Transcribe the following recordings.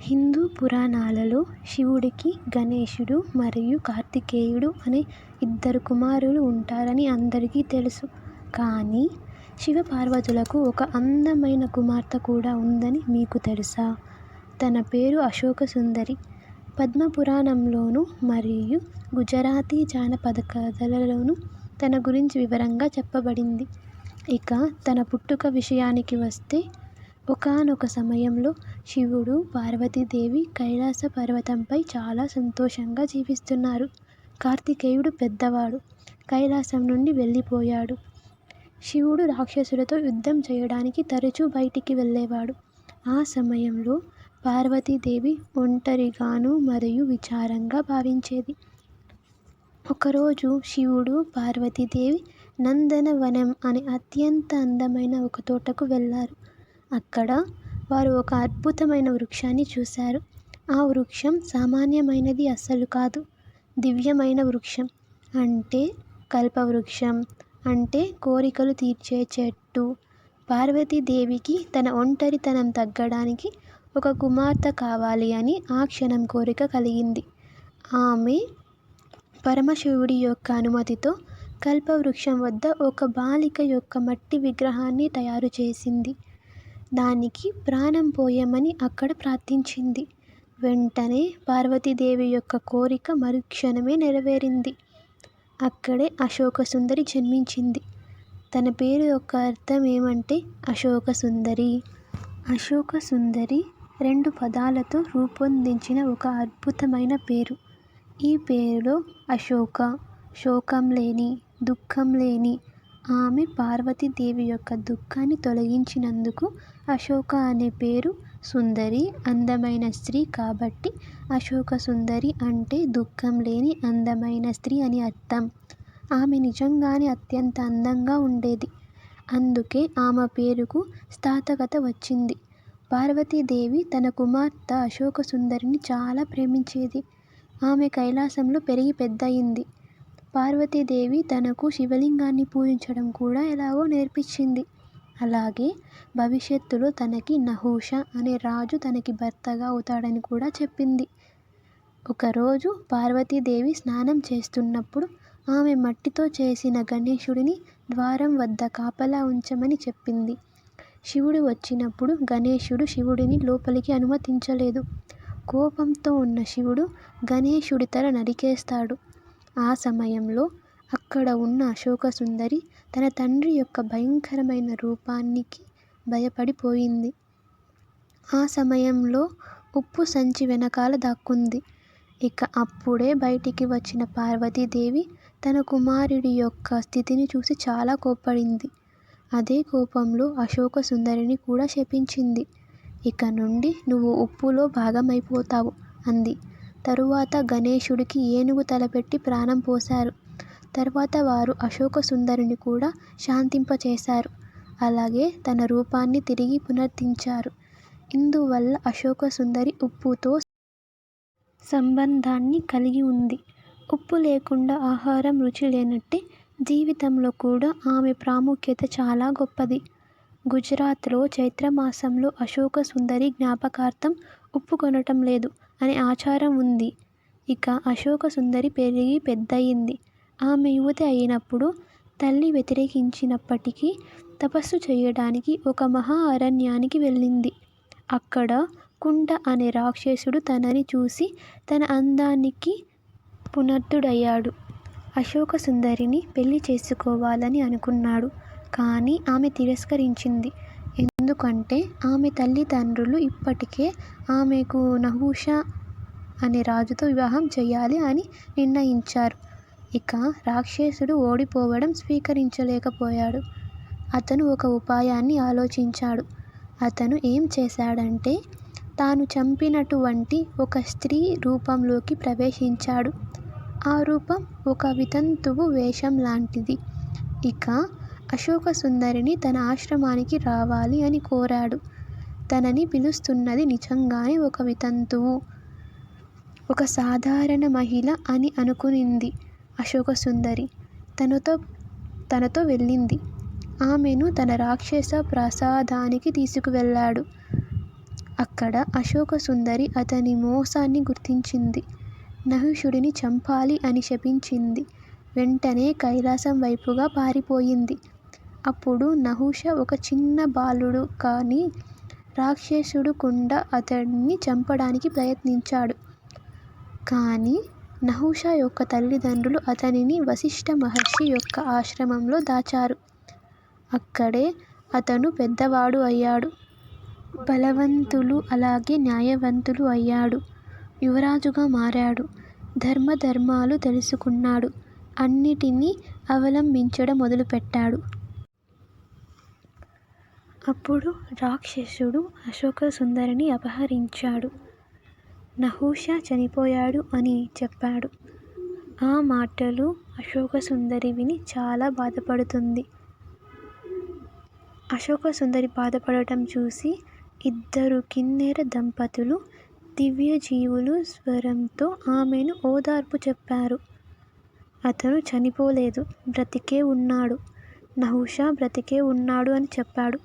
హిందూ పురాణాలలో శివుడికి గణేశుడు మరియు కార్తికేయుడు అనే ఇద్దరు కుమారులు ఉంటారని అందరికీ తెలుసు. కానీ శివపార్వతులకు ఒక అందమైన కుమార్తె కూడా ఉందని మీకు తెలుసా? తన పేరు అశోక సుందరి పద్మ పురాణంలోను మరియు గుజరాతీ జానపద కథలలోనూ తన గురించి వివరంగా చెప్పబడింది. ఇక తన పుట్టుక విషయానికి వస్తే ఒకానొక సమయంలో శివుడు, పార్వతీదేవి కైలాస పర్వతంపై చాలా సంతోషంగా జీవిస్తున్నారు. కార్తికేయుడు పెద్దవాడు. కైలాసం నుండి వెళ్ళిపోయాడు. శివుడు రాక్షసులతో యుద్ధం చేయడానికి తరచూ బయటికి వెళ్ళేవాడు. ఆ సమయంలో పార్వతీదేవి ఒంటరిగానూ మరియు విచారంగా భావించేది. ఒకరోజు శివుడు, పార్వతీదేవి నందనవనం అనే అత్యంత అందమైన ఒక తోటకు వెళ్ళారు. అక్కడ వారు ఒక అద్భుతమైన వృక్షాన్ని చూశారు. ఆ వృక్షం సామాన్యమైనది అస్సలు కాదు. దివ్యమైన వృక్షం. అంటే కల్పవృక్షం. అంటే కోరికలు తీర్చే చెట్టు. పార్వతీదేవికి తన ఒంటరితనం తగ్గడానికి ఒక కుమార్తె కావాలి అని ఆ క్షణం కోరిక కలిగింది. ఆమె పరమశివుడి యొక్క అనుమతితో కల్పవృక్షం వద్ద ఒక బాలిక యొక్క మట్టి విగ్రహాన్ని తయారు చేసింది. దానికి ప్రాణం పోయమని అక్కడ ప్రార్థించింది. వెంటనే పార్వతీదేవి యొక్క కోరిక మరుక్షణమే నెరవేరింది. అక్కడే అశోకసుందరి జన్మించింది. తన పేరు యొక్క అర్థం ఏమంటే అశోకసుందరి. అశోకసుందరి రెండు పదాలతో రూపొందించిన ఒక అద్భుతమైన పేరు. ఈ పేరులో అశోక శోకం లేని, దుఃఖం లేని ఆమె పార్వతీదేవి యొక్క దుఃఖాన్ని తొలగించినందుకు అశోక అనే పేరు సుందరి అందమైన స్త్రీ కాబట్టి అశోక సుందరి అంటే దుఃఖం లేని అందమైన స్త్రీ అని అర్థం. ఆమె నిజంగానే అత్యంత అందంగా ఉండేది. అందుకే ఆమె పేరుకు స్థాతకత వచ్చింది. పార్వతీదేవి తన కుమార్తె అశోక సుందరిని చాలా ప్రేమించేది. ఆమె కైలాసంలో పెరిగి పెద్దయింది. పార్వతీదేవి తనకు శివలింగాన్ని పూజించడం కూడా ఎలాగో నేర్పించింది. అలాగే భవిష్యత్తులో తనకి నహుష అనే రాజు తనకి భర్తగా అవుతాడని కూడా చెప్పింది. ఒకరోజు పార్వతీదేవి స్నానం చేస్తున్నప్పుడు ఆమె మట్టితో చేసిన గణేశుడిని ద్వారం వద్ద కాపలా ఉంచమని చెప్పింది. శివుడు వచ్చినప్పుడు గణేశుడు శివుడిని లోపలికి అనుమతించలేదు. కోపంతో ఉన్న శివుడు గణేశుడి తల నరికేస్తాడు. ఆ సమయంలో అక్కడ ఉన్న అశోకసుందరి తన తండ్రి యొక్క భయంకరమైన రూపానికి భయపడిపోయింది. ఆ సమయంలో ఉప్పు సంచి వెనకాల దాక్కుంది. ఇక అప్పుడే బయటికి వచ్చిన పార్వతీదేవి తన కుమారుడి యొక్క స్థితిని చూసి చాలా కోప్పడింది. అదే కోపంలో అశోకసుందరిని కూడా శపించింది. ఇక నుండి నువ్వు ఉప్పులో భాగమైపోతావు అంది. తరువాత గణేశుడికి ఏనుగు తలపెట్టి ప్రాణం పోశారు. తర్వాత వారు అశోక సుందరిని కూడా శాంతింపచేశారు. అలాగే తన రూపాన్ని తిరిగి పునరుద్ధరించారు. ఇందువల్ల అశోక సుందరి ఉప్పుతో సంబంధాన్ని కలిగి ఉంది. ఉప్పు లేకుండా ఆహారం రుచి లేనట్టే జీవితంలో కూడా ఆమె ప్రాముఖ్యత చాలా గొప్పది. గుజరాత్లో చైత్రమాసంలో అశోక సుందరి జ్ఞాపకార్థం ఉప్పు కొనటం లేదు అనే ఆచారం ఉంది. ఇక అశోక సుందరి పెరిగి పెద్దయింది. ఆమె యువతి అయినప్పుడు తల్లి వ్యతిరేకించినప్పటికీ తపస్సు చేయడానికి ఒక మహా అరణ్యానికి వెళ్ళింది. అక్కడ కుండ అనే రాక్షసుడు తనని చూసి తన అందానికి పునర్దుడయ్యాడు. అశోకసుందరిని పెళ్ళి చేసుకోవాలని అనుకున్నాడు. కానీ ఆమె తిరస్కరించింది. ఎందుకంటే ఆమె తల్లిదండ్రులు ఇప్పటికే ఆమెకు నహూషా అనే రాజుతో వివాహం చేయాలి అని నిర్ణయించారు. ఇక రాక్షసుడు ఓడిపోవడం స్వీకరించలేకపోయాడు. అతను ఒక ఉపాయాన్ని ఆలోచించాడు. అతను ఏం చేశాడంటే తాను చంపినటువంటి ఒక స్త్రీ రూపంలోకి ప్రవేశించాడు. ఆ రూపం ఒక వితంతువు వేషం లాంటిది. ఇక అశోక సుందరిని తన ఆశ్రమానికి రావాలి అని కోరాడు. తనని పిలుస్తున్నది నిజంగానే ఒక వితంతువు. ఒక సాధారణ మహిళ అని అనుకునింది అశోకసుందరి. తనతో వెళ్ళింది. ఆమెను తన రాక్షస ప్రాసాదానికి తీసుకువెళ్ళాడు. అక్కడ అశోకసుందరి అతని మోసాన్ని గుర్తించింది. నహుషుడిని చంపాలి అని శపించింది. వెంటనే కైలాసం వైపుగా పారిపోయింది. అప్పుడు నహుష ఒక చిన్న బాలుడు కానీ రాక్షసుడు కుండా అతడ్ని చంపడానికి ప్రయత్నించాడు. కానీ నహుష యొక్క తల్లిదండ్రులు అతనిని వశిష్ఠ మహర్షి యొక్క ఆశ్రమంలో దాచారు. అక్కడే అతను పెద్దవాడు అయ్యాడు. బలవంతులు అలాగే న్యాయవంతులు అయ్యాడు. యువరాజుగా మారాడు. ధర్మాధర్మాలు తెలుసుకున్నాడు. అన్నిటినీ అవలంబించడం మొదలుపెట్టాడు. అప్పుడు రాక్షసుడు అశోక సుందరిని అపహరించాడు. నహుష చనిపోయాడు అని చెప్పాడు. ఆ మాటలు అశోక సుందరి విని చాలా బాధపడుతుంది. అశోక సుందరి బాధపడటం చూసి ఇద్దరు కిన్నెర దంపతులు దివ్యజీవుల స్వరంతో ఆమెను ఓదార్పు చెప్పారు. అతను చనిపోలేదు. బ్రతికే ఉన్నాడు నహుష బ్రతికే ఉన్నాడు అని చెప్పాడు.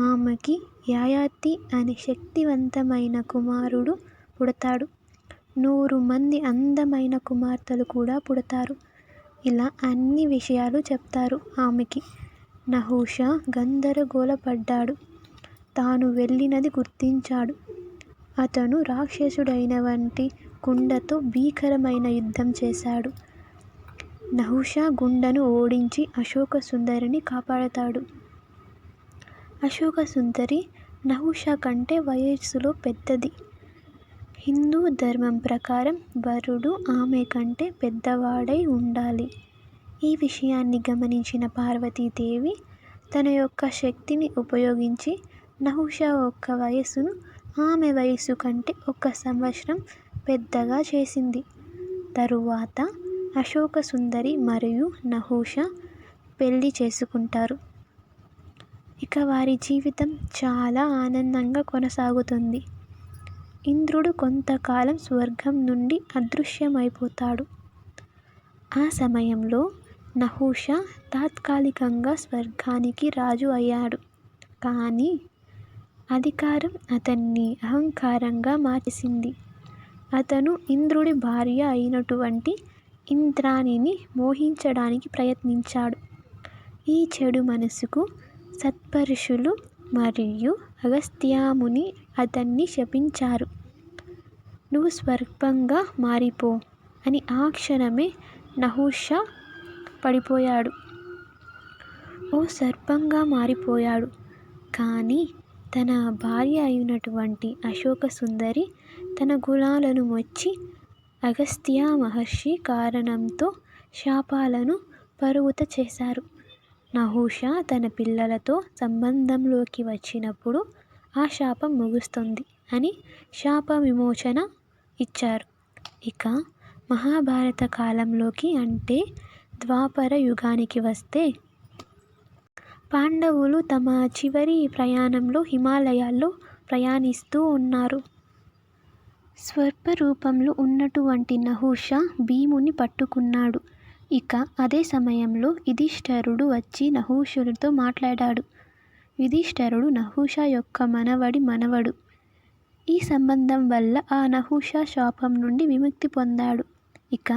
ఆమెకి యయాతి అనే శక్తివంతమైన కుమారుడు పుడతాడు. నూరు మంది అందమైన కుమార్తెలు కూడా పుడతారు. ఇలా అన్ని విషయాలు చెప్తారు ఆమెకి. నహుష గందరగోళపడ్డాడు. తాను వెళ్ళినది గుర్తించాడు. అతను రాక్షసుడైనటువంటి కుండతో భీకరమైన యుద్ధం చేశాడు. నహుష గుండను ఓడించి అశోకసుందరిని కాపాడతాడు. అశోక సుందరి నహుష కంటే వయస్సులో పెద్దది. హిందూ ధర్మం ప్రకారం వరుడు ఆమె కంటే పెద్దవాడై ఉండాలి ఈ విషయాన్ని గమనించిన పార్వతీదేవి తన యొక్క శక్తిని ఉపయోగించి నహుష యొక్క వయస్సును ఆమె వయస్సు కంటే ఒక సంవత్సరం పెద్దగా చేసింది. తరువాత అశోక సుందరి మరియు నహుష పెళ్ళి చేసుకుంటారు. ఇక వారి జీవితం చాలా ఆనందంగా కొనసాగుతుంది. ఇంద్రుడు కొంతకాలం స్వర్గం నుండి అదృశ్యమైపోతాడు. ఆ సమయంలో నహుష తాత్కాలికంగా స్వర్గానికి రాజు అయ్యాడు. కానీ అధికారం అతన్ని అహంకారంగా మార్చేసింది. అతను ఇంద్రుడి భార్య అయినటువంటి ఇంద్రాణిని మోహించడానికి ప్రయత్నించాడు. ఈ చెడు మనసుకు సత్పరుషులు మరియు అగస్త్యముని అతన్ని శపించారు. నువ్వు స్వర్గంగా మారిపో అని ఆ క్షణమే నహుష పడిపోయాడు. ఓ సర్పంగా మారిపోయాడు. కానీ తన భార్య అయినటువంటి అశోక సుందరి తన గుణాలను మెచ్చి అగస్త్య మహర్షి కారణంతో శాపాలను పరుగుత చేశారు. నహూషా తన పిల్లలతో సంబంధంలోకి వచ్చినప్పుడు ఆ శాపం ముగుస్తుంది అని శాప విమోచన ఇచ్చారు. ఇక మహాభారత కాలంలోకి అంటే ద్వాపర యుగానికి వస్తే పాండవులు తమ చివరి ప్రయాణంలో హిమాలయాల్లో ప్రయాణిస్తూ ఉన్నారు స్వర్ప రూపంలో ఉన్నటువంటి నహుష భీముని పట్టుకున్నాడు. ఇక అదే సమయంలో యుధిష్ఠిరుడు వచ్చి నహుషుడితో మాట్లాడాడు. యుధిష్ఠిరుడు నహుష యొక్క మనవడి మనవడు. ఈ సంబంధం వల్ల ఆ నహుష శాపం నుండి విముక్తి పొందాడు. ఇక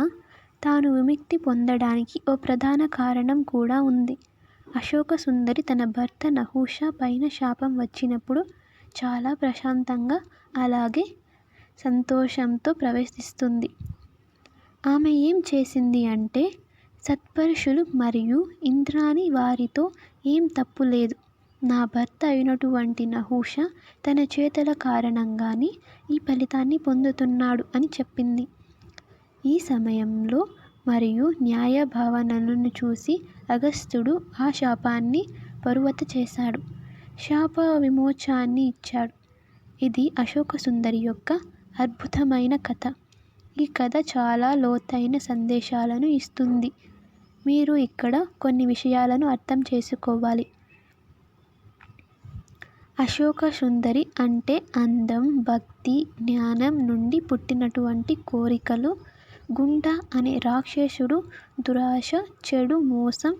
తాను విముక్తి పొందడానికి ఓ ప్రధాన కారణం కూడా ఉంది అశోక సుందరి తన భర్త నహుష పైన శాపం వచ్చినప్పుడు చాలా ప్రశాంతంగా అలాగే సంతోషంతో ప్రవేశిస్తుంది ఆమె ఏం చేసింది అంటే సత్పరుషులు మరియు ఇంద్రాణి వారితో ఏం తప్పు లేదు. నా భర్త అయినటువంటి నహూష తన చేతల కారణంగానే ఈ ఫలితాన్ని పొందుతున్నాడు అని చెప్పింది. ఈ సమయంలో మరియు న్యాయ భావనలను చూసి అగస్త్యుడు ఆ శాపాన్ని పరువత చేశాడు. శాప విమోచాన్ని ఇచ్చాడు. ఇది అశోక సుందరి యొక్క అద్భుతమైన కథ. ఈ కథ చాలా లోతైన సందేశాలను ఇస్తుంది. మీరు ఇక్కడ కొన్ని విషయాలను అర్థం చేసుకోవాలి. అశోక సుందరి అంటే అందం, భక్తి, జ్ఞానం నుండి పుట్టినటువంటి కోరికలు. కుండ అనే రాక్షసుడు దురాశ, చెడు, మోసం.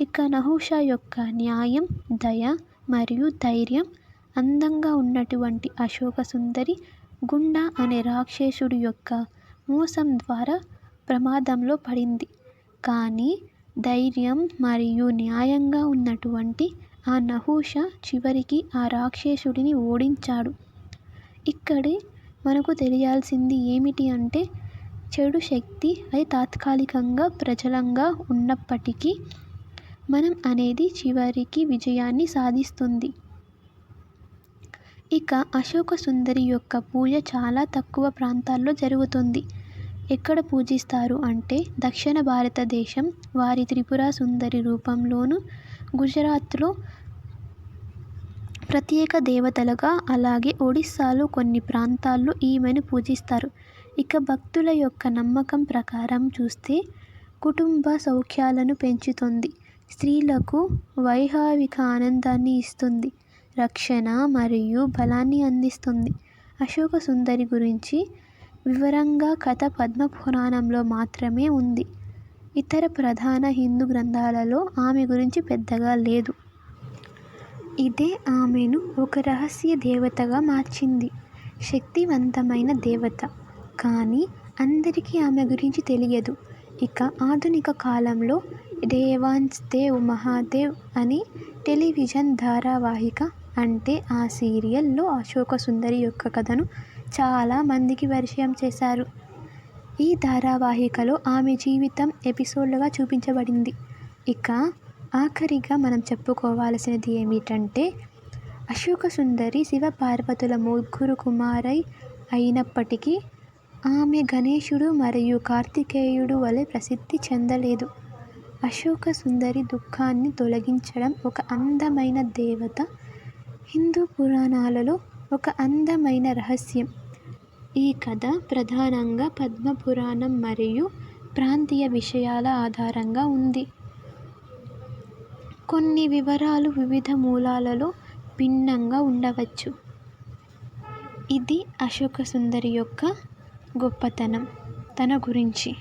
ఇక నహుష యొక్క న్యాయం, దయ మరియు ధైర్యం. అందంగా ఉన్నటువంటి అశోక సుందరి గుండా అనే రాక్షసుడి యొక్క మోసం ద్వారా ప్రమాదంలో పడింది. కానీ ధైర్యం మరియు న్యాయంగా ఉన్నటువంటి ఆ నహూష చివరికి ఆ రాక్షసుడిని ఓడించాడు. ఇక్కడే మనకు తెలియాల్సింది ఏమిటి అంటే చెడు శక్తి అది తాత్కాలికంగా ప్రజలంగా ఉన్నప్పటికీ మనం అనేది చివరికి విజయాన్ని సాధిస్తుంది. ఇక అశోక సుందరి యొక్క పూజ చాలా తక్కువ ప్రాంతాల్లో జరుగుతుంది. ఎక్కడ పూజిస్తారు అంటే దక్షిణ భారతదేశం వారి త్రిపుర సుందరి రూపంలోను గుజరాత్లో ప్రత్యేక దేవతలుగా అలాగే ఒడిస్సాలో కొన్ని ప్రాంతాల్లో ఈమెను పూజిస్తారు. ఇక భక్తుల యొక్క నమ్మకం ప్రకారం చూస్తే కుటుంబ సౌఖ్యాలను పెంచుతుంది. స్త్రీలకు వైవాహిక ఆనందాన్ని ఇస్తుంది. రక్షణ మరియు బలాన్ని అందిస్తుంది. అశోక సుందరి గురించి వివరంగా కథ పద్మ పురాణంలో మాత్రమే ఉంది. ఇతర ప్రధాన హిందూ గ్రంథాలలో ఆమె గురించి పెద్దగా లేదు. ఇదే ఆమెను ఒక రహస్య దేవతగా మార్చింది. శక్తివంతమైన దేవత. కానీ అందరికీ ఆమె గురించి తెలియదు. ఇక ఆధునిక కాలంలో దేవాన్స్ దేవ్ మహాదేవ్ అని టెలివిజన్ ధారావాహిక అంటే ఆ సీరియల్లో అశోక సుందరి యొక్క కథను చాలా మందికి పరిచయం చేశారు. ఈ ధారావాహికలో ఆమె జీవితం ఎపిసోడ్లుగా చూపించబడింది. ఇక ఆఖరిగా మనం చెప్పుకోవాల్సినది ఏమిటంటే అశోక సుందరి శివ పార్వతుల ముగ్గురు కుమారై అయినప్పటికీ ఆమె గణేశుడు మరియు కార్తికేయుడు వలె ప్రసిద్ధి చెందలేదు. అశోక సుందరి దుఃఖాన్ని తొలగించడం ఒక అందమైన దేవత హిందూ పురాణాలలో ఒక అందమైన రహస్యం. ఈ కథ ప్రధానంగా పద్మ పురాణం మరియు ప్రాంతీయ విషయాల ఆధారంగా ఉంది. కొన్ని వివరాలు వివిధ మూలాలలో భిన్నంగా ఉండవచ్చు. ఇది అశోక సుందరి యొక్క గొప్పతనం. తన గురించి